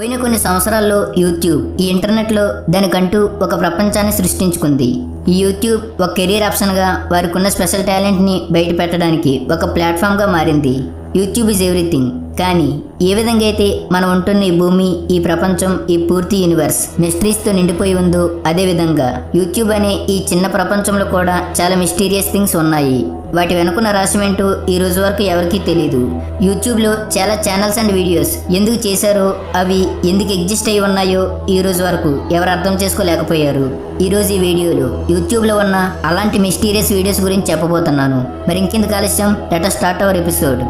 పోయిన కొన్ని సంవత్సరాల్లో యూట్యూబ్ ఈ ఇంటర్నెట్లో దానికంటూ ఒక ప్రపంచాన్ని సృష్టించుకుంది. ఈ యూట్యూబ్ ఒక కెరీర్ ఆప్షన్గా వారికి ఉన్న స్పెషల్ టాలెంట్ని బయట పెట్టడానికి ఒక ప్లాట్ఫామ్గా మారింది. YouTube is everything. కానీ ఏ విధంగా అయితే మనం ఉంటున్న ఈ భూమి ఈ ప్రపంచం ఈ పూర్తి యూనివర్స్ మిస్టరీస్తో నిండిపోయి ఉందో అదే విధంగా యూట్యూబ్ అనే ఈ చిన్న ప్రపంచంలో కూడా చాలా మిస్టీరియస్ థింగ్స్ ఉన్నాయి. వాటి వెనుకున్న రహస్యం ఏంటో ఈ రోజు వరకు ఎవరికీ తెలియదు యూట్యూబ్లో చాలా ఛానల్స్ అండ్ వీడియోస్ ఎందుకు చేశారో అవి ఎందుకు ఎగ్జిస్ట్ అయి ఉన్నాయో ఈ రోజు వరకు ఎవరు అర్థం చేసుకోలేకపోయారు. ఈ రోజు ఈ వీడియోలో యూట్యూబ్లో ఉన్న అలాంటి మిస్టీరియస్ వీడియోస్ గురించి చెప్పబోతున్నాను. మరి ఇంకెందుకు ఆలస్యం? Let's start our episode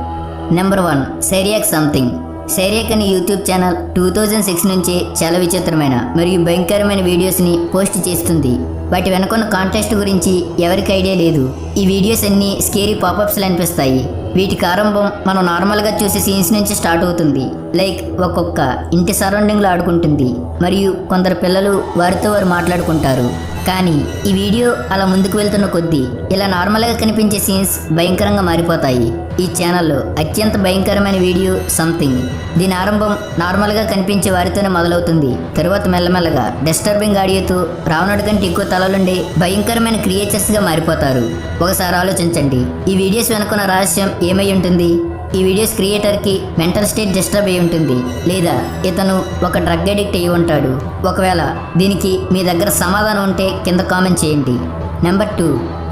number one Seriac something Seriac అనే YouTube channel two thousand six నుంచి చాలా విచిత్రమైన మరియు భయంకరమైన వీడియోస్ని పోస్ట్ చేస్తుంది. వాటి వెనుకున్న కాంటెస్ట్ గురించి ఎవరికి ఐడియా లేదు. ఈ వీడియోస్ అన్నీ స్కేరీ పాపప్స్లు అనిపిస్తాయి. వీటికి ఆరంభం మనం నార్మల్గా చూసే సీన్స్ నుంచి స్టార్ట్ అవుతుంది. లైక్ ఒక్కొక్క ఇంటి సరౌండింగ్లో ఆడుకుంటుంది. మరియు కొందరు పిల్లలు వారితో వారు మాట్లాడుకుంటారు. కానీ ఈ వీడియో అలా ముందుకు వెళ్తున్న కొద్దీ ఇలా నార్మల్గా కనిపించే సీన్స్ భయంకరంగా మారిపోతాయి. ఈ ఛానల్లో అత్యంత భయంకరమైన వీడియో సంథింగ్ దీని ఆరంభం నార్మల్గా కనిపించే వారితోనే మొదలవుతుంది. తరువాత మెల్లమెల్లగా డిస్టర్బింగ్ ఆడియోతో రావణుడి కంటే ఎక్కువ తలలుండే భయంకరమైన క్రియేచర్స్గా మారిపోతారు. ఒకసారి ఆలోచించండి. ఈ వీడియోస్ వెనుకున్న రహస్యం ఏమై ఉంటుంది? ఈ వీడియోస్ క్రియేటర్కి మెంటల్ స్టేట్ డిస్టర్బ్ అయి ఉంటుంది. లేదా ఇతను ఒక డ్రగ్ అడిక్ట్ అయి ఉంటాడు. ఒకవేళ దీనికి మీ దగ్గర సమాధానం ఉంటే కింద కామెంట్ చేయండి. Number to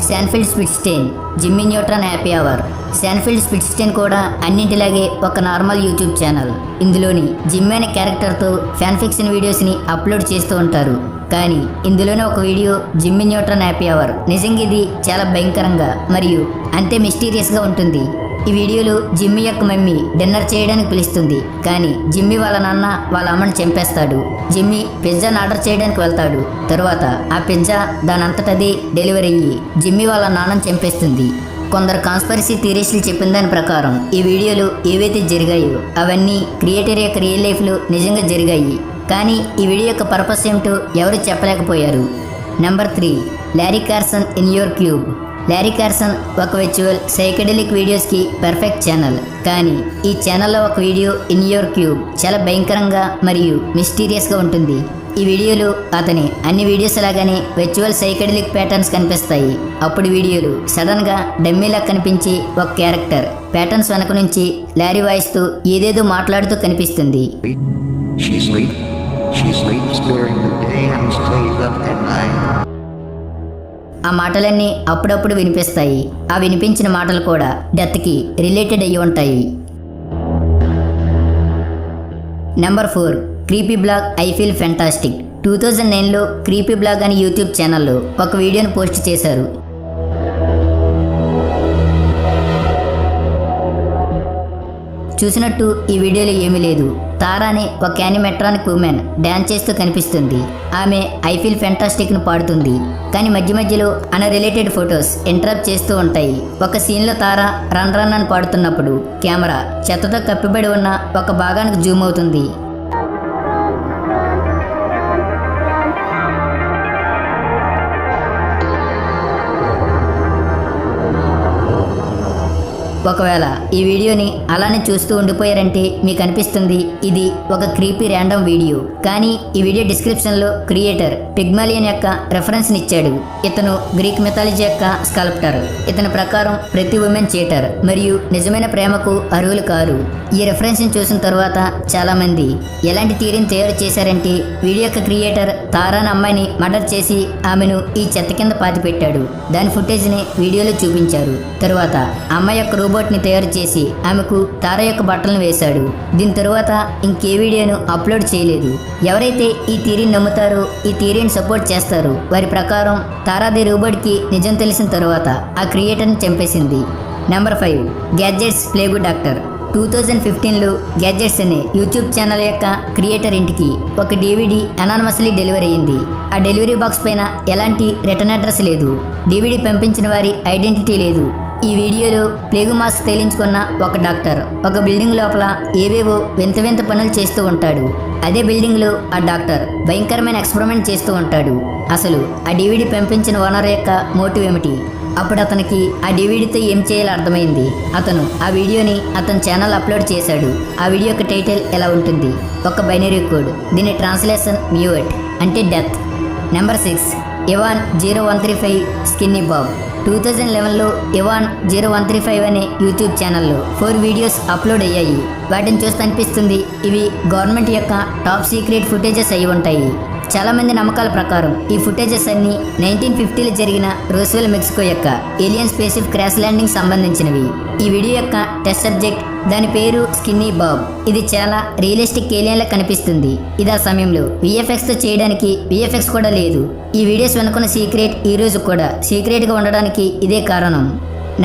Sanfield Spitstein Jimmy Neutron happy hour. Sanfield Spitstein కూడా అన్నింటిలాగే ఒక నార్మల్ యూట్యూబ్ ఛానల్. ఇందులోని జిమ్ అనే క్యారెక్టర్తో ఫ్యాన్ ఫిక్షన్ వీడియోస్ని అప్లోడ్ చేస్తూ ఉంటారు. కానీ ఇందులోనే ఒక వీడియో జిమ్మి న్యూట్రన్ హ్యాపీ అవర్. నిజంగా ఇది చాలా భయంకరంగా మరియు అంతే మిస్టీరియస్గా ఉంటుంది. ఈ వీడియోలో జిమ్మి యొక్క మమ్మీ డిన్నర్ చేయడానికి పిలుస్తుంది. కానీ జిమ్మి వాళ్ళ నాన్న వాళ్ళ అమ్మని చంపేస్తాడు. జిమ్మి పిజ్జాని ఆర్డర్ చేయడానికి వెళ్తాడు. తరువాత ఆ పిజ్జా దానంతటది డెలివరీ అయ్యి జిమ్మి వాళ్ళ నాన్నని చంపేస్తుంది. కొందరు కాన్స్పరసీ థిరీస్లు చెప్పిన దాని ప్రకారం ఈ వీడియోలు ఏవైతే జరిగాయో అవన్నీ క్రియేటర్ యొక్క రియల్ లైఫ్లో నిజంగా జరిగాయి. కానీ ఈ వీడియో యొక్క పర్పస్ ఏమిటో ఎవరు చెప్పలేకపోయారు. Number three Larry Carson in your cube Larry Carson ఒక విచువల్ సైకడెలిక్ వీడియోస్కి పర్ఫెక్ట్ ఛానల్ కానీ ఈ ఛానల్లో ఒక వీడియో ఇన్ యువర్ క్యూబ్ చాలా భయంకరంగా మరియు మిస్టీరియస్గా ఉంటుంది. ఈ వీడియోలు అతని అన్ని వీడియోస్ లాగానే విచువల్ సైకడెలిక్ ప్యాటర్న్స్ కనిపిస్తాయి. అప్పుడు వీడియోలు సడన్గా డమ్మీలా కనిపించి ఒక క్యారెక్టర్ ప్యాటర్న్స్ వెనక నుంచి లారీ వాయిస్తూ ఏదేదో మాట్లాడుతూ కనిపిస్తుంది. ఆ మాటలన్నీ అప్పుడప్పుడు వినిపిస్తాయి. ఆ వినిపించిన మాటలు కూడా డెత్కి రిలేటెడ్ అయ్యి ఉంటాయి. Number four creepy blog I feel fantastic two thousand నైన్లో క్రీపీ బ్లాగ్ అనే యూట్యూబ్ ఛానల్లో ఒక వీడియోను పోస్ట్ చేశారు. చూసినట్టు ఈ వీడియోలో ఏమీ లేదు. తారా అనే ఒక యానిమెట్రానిక్ ఉమెన్ డ్యాన్స్ చేస్తూ కనిపిస్తుంది. ఆమె ఐ ఫీల్ ఫెంటాస్టిక్ను పాడుతుంది. కానీ మధ్య మధ్యలో అన్రిలేటెడ్ ఫొటోస్ ఇంటరప్ట్ చేస్తూ ఉంటాయి. ఒక సీన్లో తారా రన్ రన్ అని పాడుతున్నప్పుడు కెమెరా చెత్తతో కప్పిబడి ఉన్న ఒక భాగానికి జూమ్ అవుతుంది. ఒకవేళ ఈ వీడియోని అలానే చూస్తూ ఉండిపోయారంటే మీకు అనిపిస్తుంది ఇది ఒక క్రీపీ ర్యాండమ్ వీడియో కానీ ఈ వీడియో డిస్క్రిప్షన్లో క్రియేటర్ పిగ్మాలియన్ యొక్క రెఫరెన్స్ ఇచ్చాడు. ఇతను గ్రీక్ మిథాలజీ యొక్క స్కల్ప్టర్ ఇతని ప్రకారం ప్రతి ఉమెన్ చీటర్ మరియు నిజమైన ప్రేమకు అర్హులు కారు. ఈ రెఫరెన్స్ని చూసిన తర్వాత చాలా మంది ఎలాంటి థియరీని తయారు చేశారంటే వీడియో యొక్క క్రియేటర్ తారాన్ అమ్మాయిని మర్డర్ చేసి ఆమెను ఈ చెత్త కింద పాతి పెట్టాడు దాని ఫుటేజ్ని వీడియోలో చూపించారు. తరువాత అమ్మాయి యొక్క రోబోట్ని తయారు చేసి ఆమెకు తార యొక్క బట్టలను వేశాడు. దీని తరువాత ఇంకే వీడియోను అప్లోడ్ చేయలేదు. ఎవరైతే ఈ థీరీని నమ్ముతారో ఈ థియరీని సపోర్ట్ చేస్తారు వారి ప్రకారం తారాది రోబోట్కి నిజం తెలిసిన తరువాత ఆ క్రియేటర్ని చంపేసింది. Number five. Gadgets plague doctor. Two thousand ఫిఫ్టీన్లో గ్యాడ్జెట్స్ అనే యూట్యూబ్ ఛానల్ యొక్క క్రియేటర్ ఇంటికి ఒక డివిడి అనానమస్లీ డెలివరీ అయింది. ఆ డెలివరీ బాక్స్ పైన ఎలాంటి రిటర్న్ అడ్రస్ లేదు. డీవీడీ పంపించిన వారి ఐడెంటిటీ లేదు. ఈ వీడియోలో ప్లేగు మాస్క్ తేలించుకున్న ఒక డాక్టర్ ఒక బిల్డింగ్ లోపల ఏవేవో వింత వింత పనులు చేస్తూ ఉంటాడు. అదే బిల్డింగ్లో ఆ డాక్టర్ భయంకరమైన ఎక్స్పెరిమెంట్ చేస్తూ ఉంటాడు. అసలు ఆ డివిడి పంపించిన ఓనర్ యొక్క మోటివ్ ఏమిటి? అప్పుడు అతనికి ఆ డివిడితో ఏం చేయాలో అర్థమైంది. అతను ఆ వీడియోని అతని ఛానల్ అప్లోడ్ చేశాడు. ఆ వీడియో యొక్క టైటిల్ ఎలా ఉంటుంది? ఒక బైనరీ కోడ్. దీని ట్రాన్స్లేషన్ మ్యూట్ అంటే death. Number six Ivan zero one three five skinny Bob two thousand లెవెన్లో Ivan zero one three five అనే యూట్యూబ్ ఛానల్లో ఫోర్ వీడియోస్ అప్లోడ్ అయ్యాయి. వాటిని చూస్తే అనిపిస్తుంది ఇవి గవర్నమెంట్ యొక్క టాప్ సీక్రెట్ ఫుటేజెస్ అయి ఉంటాయి. చాలామంది నమ్మకాల ప్రకారం ఈ ఫుటేజెస్ అన్ని నైన్టీన్ ఫిఫ్టీలో జరిగిన రోస్వెల్ మెక్సికో యొక్క ఏలియన్ స్పేసిఫ్ క్రాష్ ల్యాండింగ్ సంబంధించినవి. ఈ వీడియో యొక్క టెస్ట్ సబ్జెక్ట్ దాని పేరు స్కిన్నీ బాబ్. ఇది చాలా రియలిస్టిక్ ఏలియన్లా కనిపిస్తుంది. ఇది ఆ సమయంలో విఎఫ్ఎక్స్తో చేయడానికి విఎఫ్ఎక్స్ కూడా లేదు. ఈ వీడియోస్ వెనుకున్న సీక్రెట్ ఈ రోజు కూడా సీక్రెట్గా ఉండడానికి ఇదే కారణం.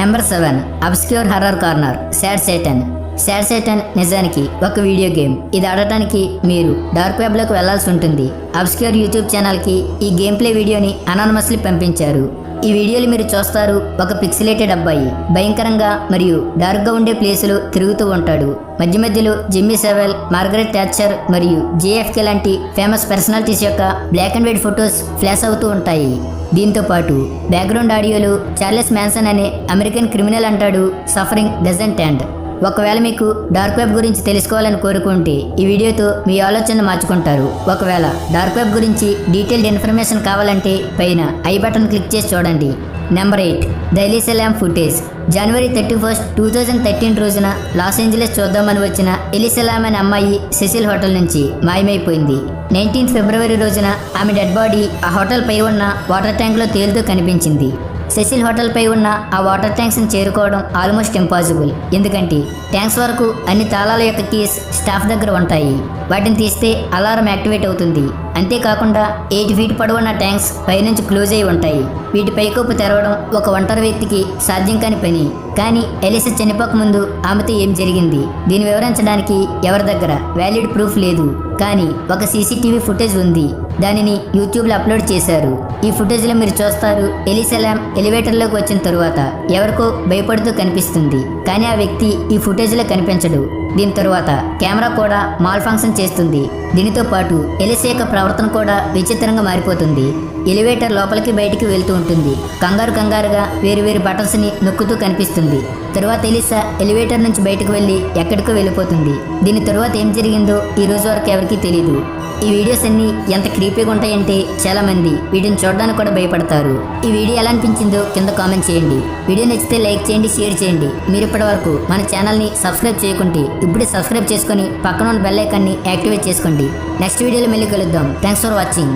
Number seven obscure horror corner sad satan sad నిజానికి ఒక వీడియో గేమ్ ఇది ఆడటానికి మీరు డార్క్ వెబ్లోకి వెళ్ళాల్సి ఉంటుంది. అబ్స్క్యూర్ యూట్యూబ్ ఛానల్కి ఈ గేమ్ ప్లే వీడియోని అనానమస్లీ పంపించారు. ఈ వీడియోలు మీరు చూస్తారు ఒక పిక్సిలేటెడ్ అబ్బాయి. భయంకరంగా మరియు డార్క్గా ఉండే ప్లేసులు తిరుగుతూ ఉంటాడు. మధ్య మధ్యలో జిమ్మీ సెవెల్ మార్గరెట్ థ్యాచర్ మరియు జేఎఫ్కే లాంటి ఫేమస్ పర్సనాలిటీస్ యొక్క black and white photos flash అవుతూ ఉంటాయి. దీంతో పాటు బ్యాక్గ్రౌండ్ ఆడియోలు చార్లెస్ మ్యాన్సన్ అనే అమెరికన్ క్రిమినల్ అంటాడు సఫరింగ్ డజంట్ ఎండ్ ఒకవేళ మీకు డార్క్ వెబ్ గురించి తెలుసుకోవాలని కోరుకుంటే ఈ వీడియోతో మీ ఆలోచన మార్చుకుంటారు. ఒకవేళ డార్క్ వెబ్ గురించి డీటెయిల్డ్ ఇన్ఫర్మేషన్ కావాలంటే పైన ఐ బటన్ క్లిక్ చేసి చూడండి. Number eight daily Lam footage. January thirty first two thousand thirteen రోజున లాస్ ఏంజలస్ చూద్దామని వచ్చిన ఎలిసెలామ్ అనే అమ్మాయి సెసిల్ హోటల్ నుంచి మాయమైపోయింది. నైన్టీన్త్ ఫిబ్రవరి రోజున ఆమె డెడ్ బాడీ ఆ హోటల్ పై ఉన్న వాటర్ ట్యాంక్లో తేలుతూ కనిపించింది. సెసిల్ హోటల్పై ఉన్న ఆ వాటర్ ట్యాంక్స్ని చేరుకోవడం ఆల్మోస్ట్ ఇంపాసిబుల్. ఎందుకంటే ట్యాంక్స్ వరకు అన్ని తాళాల యొక్క కీస్ స్టాఫ్ దగ్గర ఉంటాయి. వాటిని తీస్తే అలారం యాక్టివేట్ అవుతుంది. అంతేకాకుండా ఎయిట్ ఫీట్ పొడవున్న ట్యాంక్స్ పైనుంచి క్లోజ్ అయి ఉంటాయి. వీటి పైకప్పు తెరవడం ఒక ఒంటరి వ్యక్తికి సాధ్యం కాని పని. కానీ ఎలిసా చనిపోక ముందు ఆమెతో ఏం జరిగింది? దీన్ని వివరించడానికి ఎవరి దగ్గర? వ్యాలిడ్ ప్రూఫ్ లేదు. కానీ ఒక సీసీటీవీ ఫుటేజ్ ఉంది. దానిని యూట్యూబ్లో అప్లోడ్ చేశారు. ఈ ఫుటేజ్లో మీరు చూస్తారు ఎలిసెలాం ఎలివేటర్లోకి వచ్చిన తరువాత ఎవరికో భయపడుతూ కనిపిస్తుంది. కానీ ఆ వ్యక్తి ఈ ఫుటేజ్లో కనిపించడు. దీని తరువాత కెమెరా కూడా మాల్ ఫంక్షన్ చేస్తుంది. దీనితో పాటు ఎలిస యొక్క ప్రవర్తన కూడా విచిత్రంగా మారిపోతుంది. ఎలివేటర్ లోపలికి బయటికి వెళ్తూ ఉంటుంది. కంగారు కంగారుగా వేరు వేరు నొక్కుతూ కనిపిస్తుంది. తరువాత ఎలిసా ఎలివేటర్ నుంచి బయటకు వెళ్ళి ఎక్కడికో వెళ్ళిపోతుంది. దీని తరువాత ఏం జరిగిందో ఈ రోజు వరకు ఎవరికీ తెలియదు ఈ వీడియోస్ అన్ని ఎంత క్రీపీగా ఉంటాయంటే చాలా మంది వీటిని చూడడానికి కూడా భయపడతారు. ఈ వీడియో ఎలా అనిపించిందో కింద కామెంట్ చేయండి. వీడియో నచ్చితే లైక్ చేయండి షేర్ చేయండి. మీరు ఇప్పటి వరకు మన ఛానల్ని సబ్స్క్రైబ్ చేయకుంటే ఇప్పుడే సబ్స్క్రైబ్ చేసుకుని పక్కన ఉన్న బెల్ ఐకాన్ని యాక్టివేట్ చేసుకోండి. నెక్స్ట్ వీడియోలో మళ్ళీ కలుద్దాం. Thanks for watching